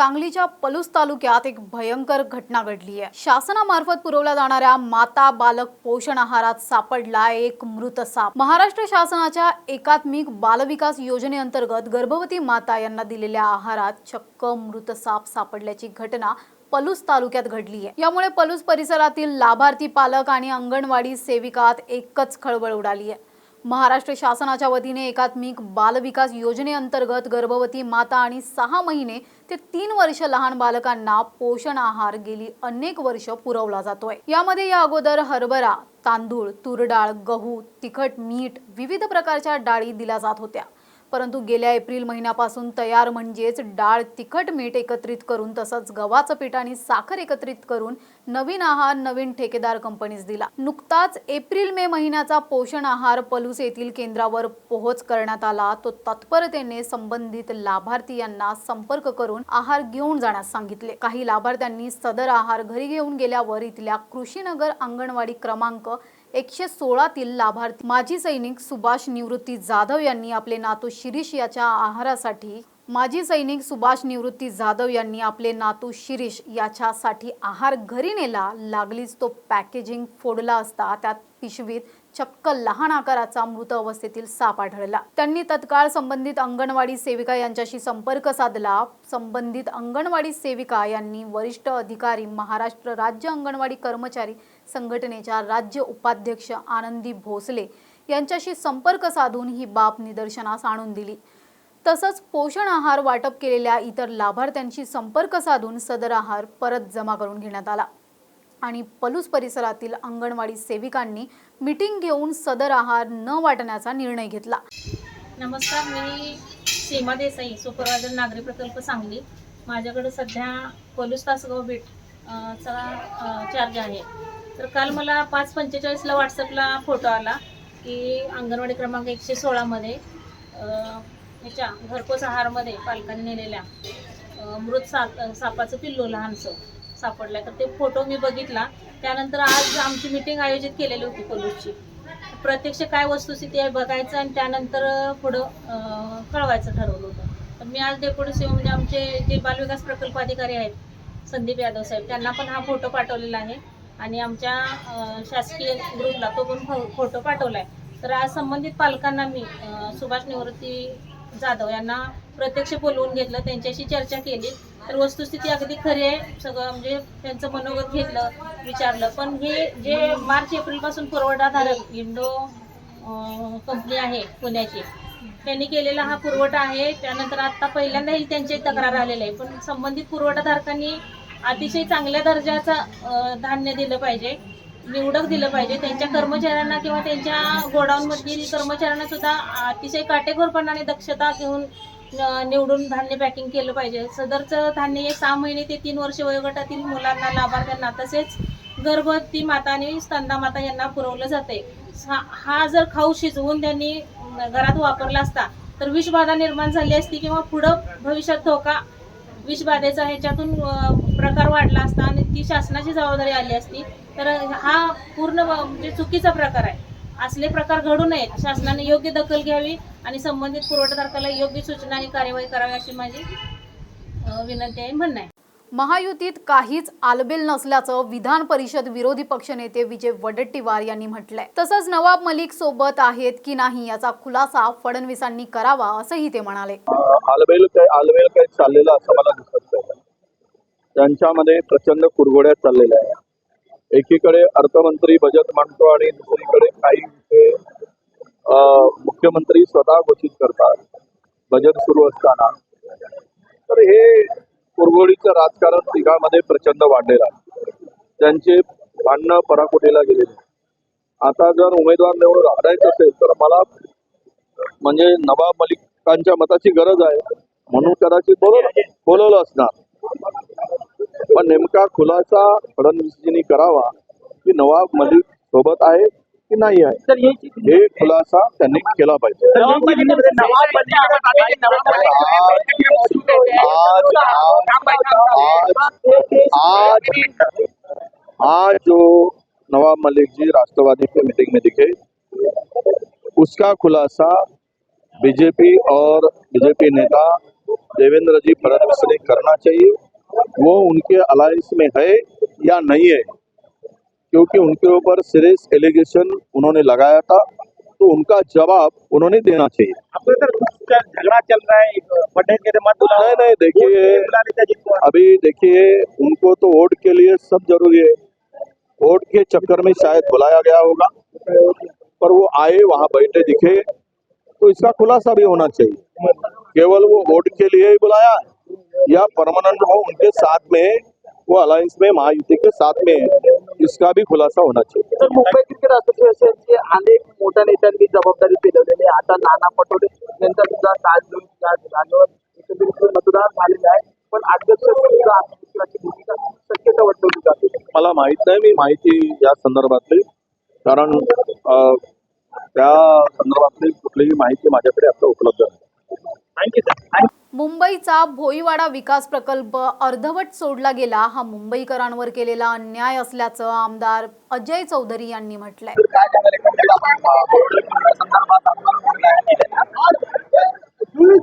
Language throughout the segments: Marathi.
सांगलीच्या पलूस तालुक्यात एक भयंकर घटना घडली आहे. शासनामार्फत पुरवल्या जाणाऱ्या माता बालक पोषण आहारात सापडला एक मृत साप. महाराष्ट्र शासनाच्या एकात्मिक बालविकास योजनेअंतर्गत गर्भवती माता यांना दिलेल्या आहारात चक्क मृत साप सापडल्याची घटना पलूस तालुक्यात घडली आहे. यामुळे पलूस परिसरातील लाभार्थी पालक आणि अंगणवाडी सेविकात एकच खळबळ उडाली आहे. महाराष्ट्र शासनाच्या वतीने एकात्मिक बालविकास योजनेअंतर्गत गर्भवती माता आणि सहा महिने ते तीन वर्ष लहान बालकांना पोषण आहार गेली अनेक वर्ष पुरवला जातोय. यामध्ये या अगोदर हरभरा तांदूळ तुरडाळ गहू तिखट मीठ विविध प्रकारच्या डाळी दिल्या जात होत्या. परंतु गेल्या एप्रिल महिन्यापासून तयार म्हणजेच डाळ तिखट मीठ एकत्रित करून तसंच गव्हाचं पीठ आणि साखर एकत्रित करून नवीन आहार नवीन ठेकेदार कंपनीस दिला. नुकताच एप्रिल मे महिन्याचा पोषण आहार पलूस येथील केंद्रावर पोहोच करण्यात आला. तो तत्परतेने संबंधित लाभार्थी यांना संपर्क करून आहार घेऊन जाण्यास सांगितले. काही लाभार्थ्यांनी सदर आहार घरी घेऊन गेल्यावर इथल्या कृषीनगर अंगणवाडी क्रमांक एकशे सोळातील लाभार्थी माजी सैनिक सुभाष निवृत्ती जाधव यांनी आपले नातू शिरीष याच्या आहारासाठी माजी सैनिक सुभाष निवृत्ती जाधव यांनी आपले नातू शिरीष याच्यासाठी आहार घरी नेला. लागलीच तो पॅकेजिंग फोडला असता त्यात पिशवीत चक्क लहान आकाराचा मृत अवस्थेतील साप आढळला. त्यांनी तत्काळ संबंधित अंगणवाडी सेविका यांच्याशी संपर्क साधला. संबंधित अंगणवाडी सेविका यांनी वरिष्ठ अधिकारी महाराष्ट्र राज्य अंगणवाडी कर्मचारी संघटनेच्या राज्य उपाध्यक्ष आनंदी भोसले यांच्याशी संपर्क साधून ही बाब निदर्शनास आणून दिली. तसंच पोषण आहार वाटप केलेल्या इतर लाभार्थ्यांशी संपर्क साधून सदर आहार परत जमा करून घेण्यात आला. आणि पलूस परिसरातील अंगणवाडी सेविकांनी मीटिंग घेऊन सदर आहार न वाटण्याचा निर्णय घेतला. नमस्कार मी सीमा देसाई सुपरवायझर नागरी प्रकल्प सांगली. माझ्याकडे सध्या पलूस तासगाव बीट चा चार्ज आहे. तर काल मला पाच पंचेचाळीसला व्हॉट्सअपला फोटो आला की अंगणवाडी क्रमांक एकशे सोळामध्ये ह्याच्या घरपोच आहारमध्ये पालकांनी नेलेल्या मृत साप सापाचं पिल्लू लहानसं. सापडलं तर ते फोटो मी बघितला. त्यानंतर आज आमची मिटिंग आयोजित केलेली होती पोलीसची. प्रत्यक्ष काय वस्तुस्थिती आहे बघायचं आणि त्यानंतर पुढं कळवायचं ठरवलं होतं. तर मी आज डेप्युटी सी म्हणजे आमचे जे बालविकास प्रकल्प अधिकारी आहेत संदीप यादव साहेब त्यांना पण हा फोटो पाठवलेला आहे. आणि आमच्या शासकीय ग्रुपला तो पण फो- फोटो पाठवला आहे तर आज संबंधित पालकांना मी सुभाष निवृत्ती जाधव यांना प्रत्यक्ष बोलवून घेतलं त्यांच्याशी चर्चा केली. तर वस्तुस्थिती अगदी खरी आहे. सगळं म्हणजे त्यांचं मनोगत घेतलं विचारलं. पण हे जे मार्च एप्रिलपासून पुरवठाधारक इंडो कंपनी आहे पुण्याची त्यांनी केलेला हा पुरवठा आहे. त्यानंतर आता पहिल्यांदाही त्यांची तक्रार आलेली आहे. पण संबंधित पुरवठाधारकांनी अतिशय चांगल्या दर्जाचं धान्य दिलं पाहिजे. निवडक दिलं पाहिजे. त्यांच्या कर्मचाऱ्यांना किंवा त्यांच्या गोडाऊनमधील कर्मचाऱ्यांना सुद्धा अतिशय काटेकोरपणाने दक्षता घेऊन निवडून धान्य पॅकिंग केलं पाहिजे. सदरचं धान्य हे सहा महिने ते तीन वर्ष वयोगटातील मुलांना लाभार्थ्यांना तसेच गर्भवती माता आणि स्तंदा माता यांना पुरवलं जाते. हा हा जर खाऊ शिजवून त्यांनी घरात वापरला असता तर विषबाधा निर्माण झाली असती किंवा पुढं भविष्यात धोका विषबाधेचा ह्याच्यातून प्रकार वाढला असता आणि ती शासनाची जबाबदारी आली असती तर हा पूर्ण म्हणजे चुकीचा प्रकार आहे. असले प्रकार घडू नयेत. शासनाने योग्य दखल घ्यावी आणि संबंधित पुरवठादाराला योग्य सूचना आणि कार्यवाही करावी अशी माझी विनंती आहे म्हणणं आहे. महायुतीत काहीच आलबेल नसल्याचं विधान परिषद विरोधी पक्षनेते विजय वडेट्टीवार यांनी म्हटलंय. तसंच नवाब मलिक सोबत आहेत की नाही याचा खुलासा फडणवीसांनी करावा असंही ते म्हणाले. आलबेल काय आलबेल काही चाललेलं असं मला दिसत त्यांच्यामध्ये प्रचंड कुरघोड्या चाललेल्या आहे एकीकडे अर्थमंत्री बजेट मांडतो आणि दुसरीकडे काही अं, मुख्यमंत्री स्वतः घोषित करतात. बजेट सुरू असताना. तर हे पुरवडीचं राजकारण तिघामध्ये प्रचंड वाढलेलं आहे. त्यांचे भांडणं पराकोटीला गेलेले. आता जर उमेदवार निवडून हारायचं असेल तर मला म्हणजे नवाब मलिकांच्या मताची गरज आहे. म्हणून कदाचित बोलवलं बोलवलं असणार. पण नेमका खुलासा फडणवीसजींनी करावा की नवाब मलिक सोबत आहे की नाही आहे हे खुलासा त्यांनी केला पाहिजे आज आज आज आज जो नवाब मलिक जी राष्ट्रवादी के मीटिंग में दिखे उसका खुलासा बीजेपी और बीजेपी नेता देवेंद्र जी फडणवीस ने करना चाहिए। वो उनके अलायंस में है या नहीं है क्योंकि उनके ऊपर सीरियस एलिगेशन उन्होंने लगाया था तो उनका जवाब उन्होंने देना चाहिए। कुछ झगड़ा चल रहा है पटेल के मत नहीं नहीं देखिए अभी देखिए उनको तो वोट के लिए सब ज़रूरी है। वोट के चक्कर में शायद बुलाया गया होगा पर वो आए वहाँ बैठे दिखे तो इसका खुलासा भी होना चाहिए। केवल वो वोट के लिए ही बुलाया या परमानेंट वो उनके साथ में वो अलायंस में महायुति के साथ में है। इसका भी खुलासा होना चाहिए। मुंबई क्रिकेट असोसिएशनचे अनेक मोठ्या नेत्यांनी जबाबदारी पेलवलेली आता नाना पटोले यांचा सुद्धा ताज जागेवर एकंदरीत मतदान झालेलं आहे. पण अध्यक्ष सुद्धा भूमिका शक्यता वर्तवली जाते. मला माहीत नाही मी माहिती या संदर्भातली. कारण त्या संदर्भातली कुठलीही माहिती माझ्याकडे आता उपलब्ध नाही. थँक्यू सर मुंबईचा भोईवाडा विकास प्रकल्प अर्धवट सोडला गेला. हा मुंबईकरांवर केलेला अन्याय असल्याचं आमदार अजय चौधरी यांनी म्हटलंय.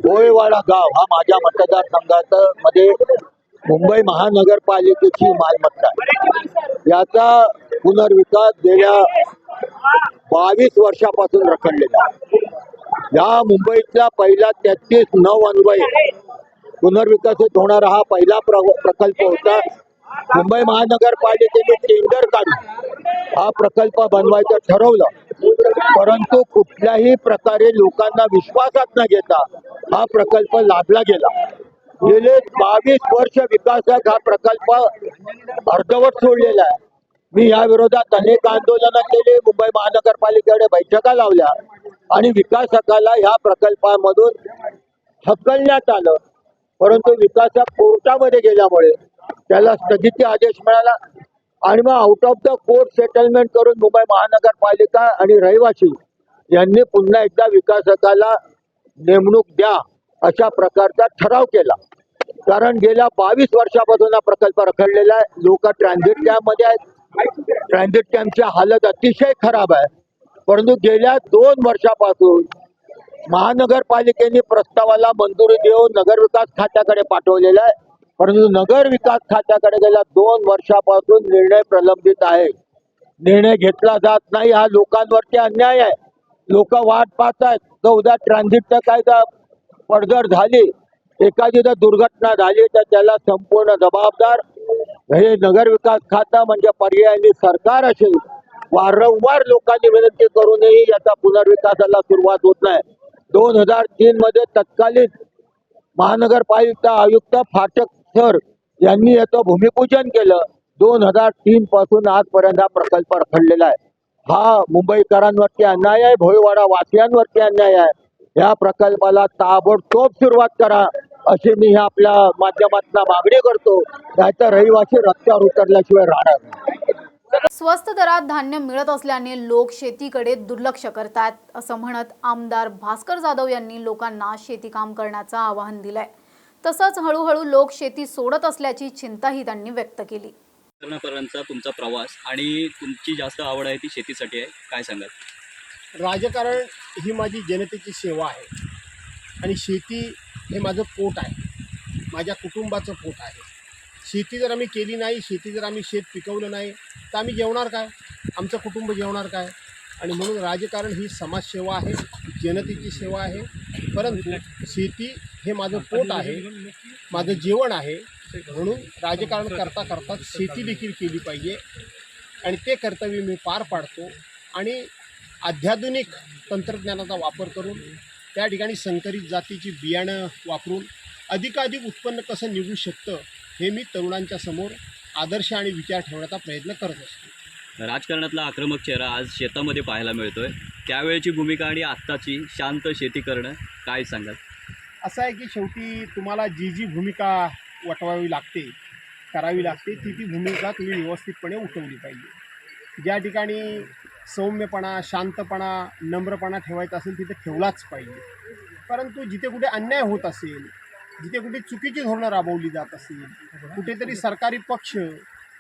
भोईवाडा गाव हा माझ्या मतदारसंघात मध्ये मुंबई महानगरपालिकेची मालमत्ता याचा पुनर्विकास गेल्या बावीस वर्षापासून रखडलेला आहे. या मुंबईतल्या पहिला तेहतीस नऊ अन्वय पुनर्विकसित होणारा हा पहिला प्रकल्प होता. मुंबई महानगरपालिकेने टेंडर काढून हा प्रकल्प बनवायचं ठरवलं. परंतु कुठल्याही प्रकारे लोकांना विश्वासात न घेता हा प्रकल्प लादला गेला. गेले बावीस वर्ष विकासात हा प्रकल्प अर्धवट सोडलेला आहे. मी या विरोधात अनेक आंदोलनं केली. मुंबई महानगरपालिकेकडे बैठका लावल्या. आणि विकासकाला ह्या प्रकल्पामधून हकलण्यात आलं. परंतु विकासक कोर्टामध्ये गेल्यामुळे त्याला स्थगिती आदेश मिळाला. आणि मग out of the court settlement करून मुंबई महानगरपालिका आणि रहिवासी यांनी पुन्हा एकदा विकासकाला नेमणूक द्या अशा प्रकारचा ठराव केला. कारण गेल्या बावीस वर्षापासून हा प्रकल्प रखडलेला आहे. लोक ट्रान्झिट कॅम्पमध्ये आहेत. ट्रान्झिट कॅम्पची हालत अतिशय खराब आहे. परंतु गेल्या दोन वर्षापासून महानगरपालिकेने प्रस्तावाला मंजुरी देऊन नगर विकास खात्याकडे पाठवलेला आहे. परंतु नगर विकास खात्याकडे गेल्या दोन वर्षापासून निर्णय प्रलंबित आहे. निर्णय घेतला जात नाही. हा लोकांवरती अन्याय आहे. लोक वाट पाहतात आहेत. तर उद्या ट्रान्झिटचा कायदा पडझड झाली एखादी जर दुर्घटना झाली तर त्याला संपूर्ण जबाबदार हे नगर विकास खाता म्हणजे पर्यायाने सरकार असेल वारंवार लोकांनी विनंती करूनही याचा पुनर्विकासाला सुरुवात होत नाही. दोन हजार तीन मध्ये तत्कालीन महानगरपालिका आयुक्त फाटक सर यांनी याचं भूमिपूजन केलं. दोन हजार तीन पासून आजपर्यंत हा प्रकल्प रखडलेला आहे. हा मुंबईकरांवरती अन्याय आहे भोईवाडा वासियांवरती अन्याय आहे. या प्रकल्पाला ताबडतोब सुरुवात करा. अशी मी आपल्या माध्यमातून मागणी करतो. नाहीतर रहिवासी रस्त्यावर उतरल्याशिवाय राहणार नाही. स्वस्त दरात धान्य मिळत असल्याने लोक शेतीकडे दुर्लक्ष करतात असं म्हणत आमदार भास्कर जाधव यांनी लोकांना शेतीकाम करण्याचं आवाहन दिलंय. तसंच हळूहळू लोक शेती सोडत असल्याची चिंताही त्यांनी व्यक्त केली. तुमचा प्रवास आणि तुमची जास्त आवड आहे ती शेतीसाठी आहे काय सांगाल? राजकारण ही माझी जनतेची सेवा आहे. आणि शेती हे माझं पोट आहे. माझ्या कुटुंबाचं पोट आहे. शेती जर आम्ही केली नाही शेती जर आम्ही शेत पिकवलं नाही तर आम्ही जेवणार काय? आमचं कुटुंब जेवणार काय? आणि म्हणून राजकारण ही समाजसेवा आहे जनतेची सेवा आहे. परंतु शेती हे माझं पोट आहे माझं जेवण आहे. म्हणून राजकारण करता करता शेती देखील केली पाहिजे. आणि ते कर्तव्य मी पार पाडतो. आणि अत्याधुनिक तंत्रज्ञानाचा वापर करून त्या ठिकाणी संकरित जातीची बियाणं वापरून अधिकाधिक उत्पन्न कसं निघू शकतं हे मी तरुणांच्या समोर आदर्श आणि विचार ठेवण्याचा प्रयत्न करत असतो. राजकारणातला आक्रमक चेहरा आज शेतामध्ये पाहायला मिळतोय. त्यावेळेची भूमिका आणि आत्ताची शांत शेती करणं काय सांगाल? असं आहे की शेवटी तुम्हाला जी जी भूमिका वटवावी लागते करावी लागते ती ती भूमिका तुम्ही व्यवस्थितपणे उठवली पाहिजे. ज्या ठिकाणी सौम्यपणा शांतपणा नम्रपणा ठेवायचा असेल तिथे ठेवलाच पाहिजे. परंतु जिथे कुठे अन्याय होत असेल जिथे कुठे चुकीची धोरणं राबवली जात असेल कुठेतरी सरकारी पक्ष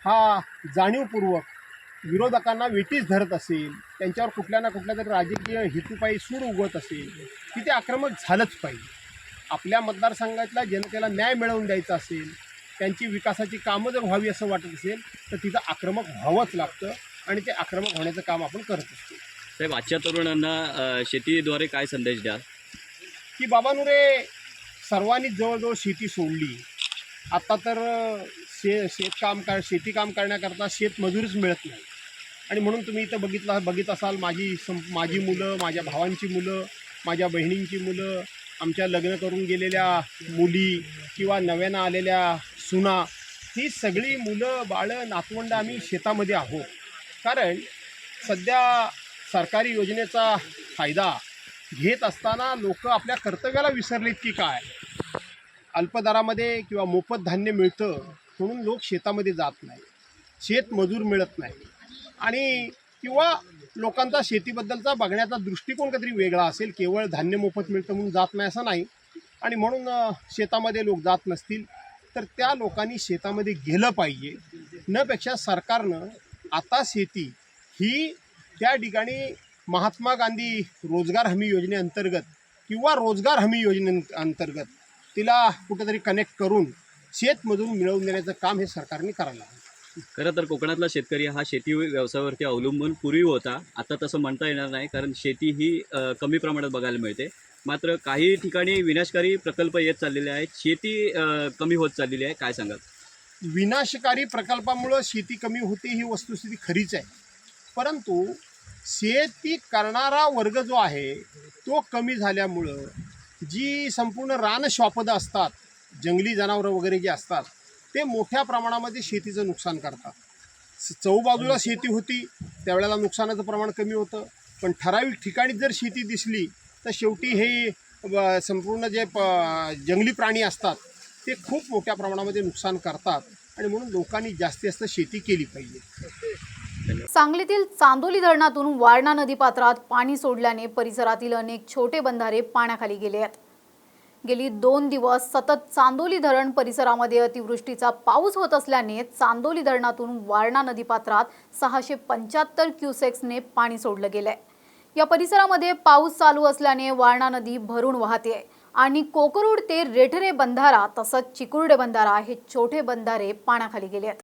हा जाणीवपूर्वक विरोधकांना वेटीस धरत असेल त्यांच्यावर कुठल्या ना कुठल्या तरी राजकीय हेतूपायी सूड उगवत असेल तिथे आक्रमक झालंच पाहिजे. आपल्या मतदारसंघातल्या जनतेला न्याय मिळवून द्यायचा असेल त्यांची विकासाची कामं जर व्हावी असं वाटत असेल तर तिथं आक्रमक व्हावंच लागतं. आणि ते आक्रमक होण्याचं काम आपण करत असतो. साहेब आजच्या तरुणांना शेतीद्वारे काय संदेश द्याल? की बाबानुरे सर्वांनीच जवळजवळ शेती सोडली. आत्ता तर शे शेतकाम कर शेती काम करण्याकरता शेतमजूरच मिळत नाही. आणि म्हणून तुम्ही इथं बघितला बघित असाल माझी सं माझी मुलं माझ्या भावांची मुलं माझ्या बहिणींची मुलं आमच्या लग्न करून गेलेल्या मुली किंवा नव्यानं आलेल्या सुना ही सगळी मुलं बाळं नातवंड आम्ही शेतामध्ये आहोत. कारण सध्या सरकारी योजनेचा फायदा घेत असताना लोक आपल्या कर्तव्याला विसरलेत की काय? अल्पदरामध्ये किंवा मोफत धान्य मिळतं म्हणून लोक शेतामध्ये जात नाही शेतमजूर मिळत नाही आणि किंवा लोकांचा शेतीबद्दलचा बघण्याचा दृष्टिकोन काहीतरी वेगळा असेल केवळ धान्य मोफत मिळतं म्हणून जात नाही असं नाही. आणि म्हणून शेतामध्ये लोक जात नसतील. तर त्या लोकांनी शेतामध्ये गेलं पाहिजे. नपेक्षा सरकारनं आता शेती ही त्या ठिकाणी महात्मा गांधी रोजगार हमी योजनेअंतर्गत किंवा रोजगार हमी योजनेअंतर्गत तिला कुठेतरी कनेक्ट करून शेतमधून मिळवून देण्याचं काम हे सरकारने करायला हवं. खरं तर कोकणातला शेतकरी हा शेती व्यवसायावरती अवलंबून पूर्वी होता. आता तसं म्हणता येणार नाही कारण शेती ही अ, कमी प्रमाणात बघायला मिळते. मात्र काही ठिकाणी विनाशकारी प्रकल्प येत चाललेले आहेत. शेती अ, कमी होत चाललेली आहे. काय सांगाल? विनाशकारी प्रकल्पामुळं शेती कमी होते ही वस्तुस्थिती खरीच आहे. परंतु शेती करणारा वर्ग जो आहे तो कमी झाल्यामुळं जी संपूर्ण रानश्वापदं असतात जंगली जनावरं वगैरे जे असतात ते मोठ्या प्रमाणामध्ये शेतीचं नुकसान करतात. स- चौबाजूला शेती होती त्यावेळेला नुकसानाचं प्रमाण कमी होतं पण ठराविक ठिकाणी जर शेती दिसली तर शेवटी हे ब- संपूर्ण जे प जंगली प्राणी असतात ते खूप मोठ्या प्रमाणामध्ये नुकसान करतात आणि म्हणून लोकांनी जास्तीत जास्त शेती केली पाहिजे. सांगलीतील चांदोली धरणातून वारणा नदीपात्रात पाणी सोडल्याने परिसरातील अनेक छोटे बंधारे पाण्याखाली गेले आहेत. गेली दोन दिवस सतत चांदोली धरण परिसरामध्ये अतिवृष्टीचा पाऊस होत असल्याने चांदोली धरणातून वारणा नदीपात्रात सहाशे पंच्याहत्तर क्युसेक्सने पाणी सोडलं गेलंय. या परिसरामध्ये पाऊस चालू असल्याने वारणा नदी भरून वाहते आणि कोकरूड ते रेठरे बंधारा तसंच चिकुर्डे बंधारा हे छोटे बंधारे पाण्याखाली गेले आहेत.